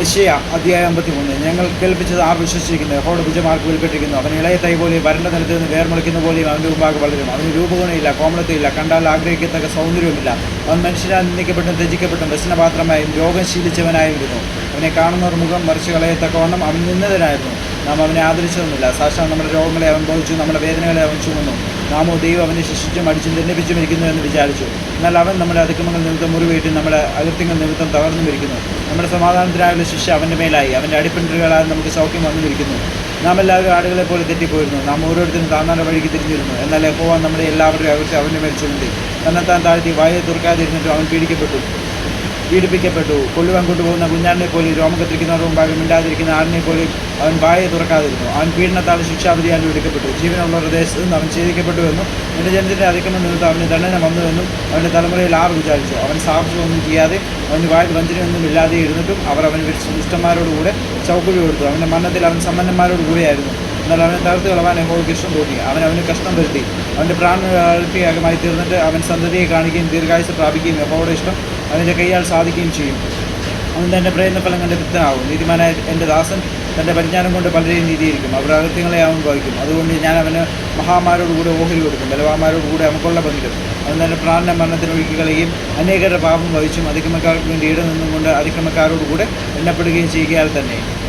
യശയ അധ്യായം അമ്പത്തി മൂന്ന് ഞങ്ങൾ കേൾപ്പിച്ചത് ആർ വിശ്വസിക്കുന്നത് യഹോയുടെ ഭുജമാർക്ക് വിൽപ്പെട്ടിരിക്കുന്നു അവൻ ഇളയ തൈ പോലെ വരണ്ട നിലത്ത് നിന്ന് വേർമുളിക്കുന്ന പോലെയും അവന്റെ മുമ്പാകെ വളരും. അവന് രൂപഗുണമില്ല കോമളത്തില്ല കണ്ടാൽ ആഗ്രഹിക്കത്തക്ക സൗന്ദര്യവുമില്ല. അവൻ മനുഷ്യനാൽ നിന്ദിക്കപ്പെട്ടും ത്യജിക്കപ്പെട്ടും വ്യസനപാത്രമായും രോഗം ശീലിച്ചവനായിരുന്നു അവനെ കാണുന്നവർ മുഖം മറിച്ച് കളയത്തക്കവണ്ണം അവൻ നിന്നതിനായിരുന്നു നാം അവനെ ആദരിച്ചതൊന്നുമില്ല. സാക്ഷാൽ നമ്മുടെ രോഗങ്ങളെ അവൻ ബോധിച്ചു നമ്മുടെ വേദനകളെ അവൻ ചുമന്നു. നാമോ ദൈവം അവനെ ശിക്ഷിച്ചും അടിച്ചും ദണ്ഡിപ്പിച്ചും ഇരിക്കുന്നു എന്ന് വിചാരിച്ചു. എന്നാൽ അവൻ നമ്മുടെ അതിക്രമങ്ങൾ നിമിത്തം മുറിവേറ്റി നമ്മുടെ അകൃത്യങ്ങൾ നിമിത്തം തകർന്നും ഇരിക്കുന്നു നമ്മുടെ സമാധാനത്തിനായുള്ള ശിക്ഷ അവന്റെ മേലായി. അവന്റെ അടിപ്പിണ്ടലുകളാൽ നമുക്ക് സൗഖ്യം വന്നിരിക്കുന്നു നാം എല്ലാവരും ആടുകളെ പോലെ തെറ്റിപ്പോയിരുന്നു. നാം ഓരോരുത്തരും താന്നാന്റെ വഴിക്ക് തിരിഞ്ഞിരുന്നു. എന്നാൽ യഹോവ നമ്മുടെ എല്ലാവരുടെയും അകൃത്യം അവന്റെ മേൽ ചുമത്തി. തന്നെത്താൻ താഴ്ത്തി വായെ തുറക്കാതിരുന്നിട്ടും അവൻ പീഡിക്കപ്പെട്ടു. പീഡിപ്പിക്കപ്പെട്ടു. കൊല്ലുവാൻ കൊണ്ടുപോകുന്ന കുഞ്ഞാടിനെ പോലെ രോമം കത്തിരിക്കുന്നവരുടെ മുമ്പാകെ മിണ്ടാതിരിക്കുന്ന ആടിനെ പോലെ അവൻ വായെ തുറക്കാതിരുന്നു. അവൻ പീഡനത്താൽ ശിക്ഷാവിധിയാൽ എടുക്കപ്പെട്ടു. ജീവനുള്ള ദേശത്ത് നിന്ന് അവൻ ഛേദിക്കപ്പെട്ടുവെന്നും എന്റെ ജനത്തിന്റെ അതിക്രമം നിമിത്തം അവന് ദണ്ഡന വന്നുവെന്നും അവന്റെ തലമുറയിൽ ആർ വിചാരിച്ചു. അവൻ സാഹസമൊന്നും ചെയ്യാതെ അവന്റെ വായിൽ വഞ്ചനയൊന്നും ഇല്ലാതെ ഇരുന്നിട്ടും അവർ അവന് ദുഷ്ടന്മാരോടുകൂടെ ചൗക്കുഴി കൊടുത്തു. അവന്റെ മരണത്തിൽ അവൻ സമ്പന്നന്മാരോട് കൂടെയായിരുന്നു. എന്നാൽ അവനെ തകർത്ത് കളവാൻ യഹോവയ്ക്ക് ഇഷ്ടം തോന്നി. അവൻ അവന് കഷ്ടം വരുത്തി. അവന്റെ പ്രാണയാഗമായി തീർന്നിട്ട് അവൻ സന്തതിയെ കാണിക്കുകയും ദീർഘായുസ് പ്രാപിക്കുകയും എപ്പോഴും ഇഷ്ടം അവന്റെ കൈയാൽ സാധിക്കുകയും ചെയ്യും. അവൻ തന്റെ പ്രയത്നഫലം കണ്ട് തൃപ്തനാവും. നീതിമാനായ എന്റെ ദാസൻ തന്റെ പരിജ്ഞാനം കൊണ്ട് പലരെയും നീതിയിരിക്കും. അവർ അകൃത്യങ്ങളെ അവൻ വഹിക്കും അതുകൊണ്ട് ഞാൻ അവന് മഹാമാരോടുകൂടെ ഓഹരി കൊടുക്കും. ബലവാന്മാരോടുകൂടെ അവൻകൊള്ള പങ്കിടും അവൻ തന്റെ പ്രാണന മരണത്തിന് ഒഴുക്കി കളയുകയും അനേകരുടെ പാപം വഹിച്ചും അതിക്രമക്കാർക്ക് വേണ്ടി ഇട നിന്നും കൊണ്ട് അതിക്രമക്കാരോടുകൂടെ എണ്ണപ്പെടുകയും ചെയ്യുകയാൽ തന്നെ.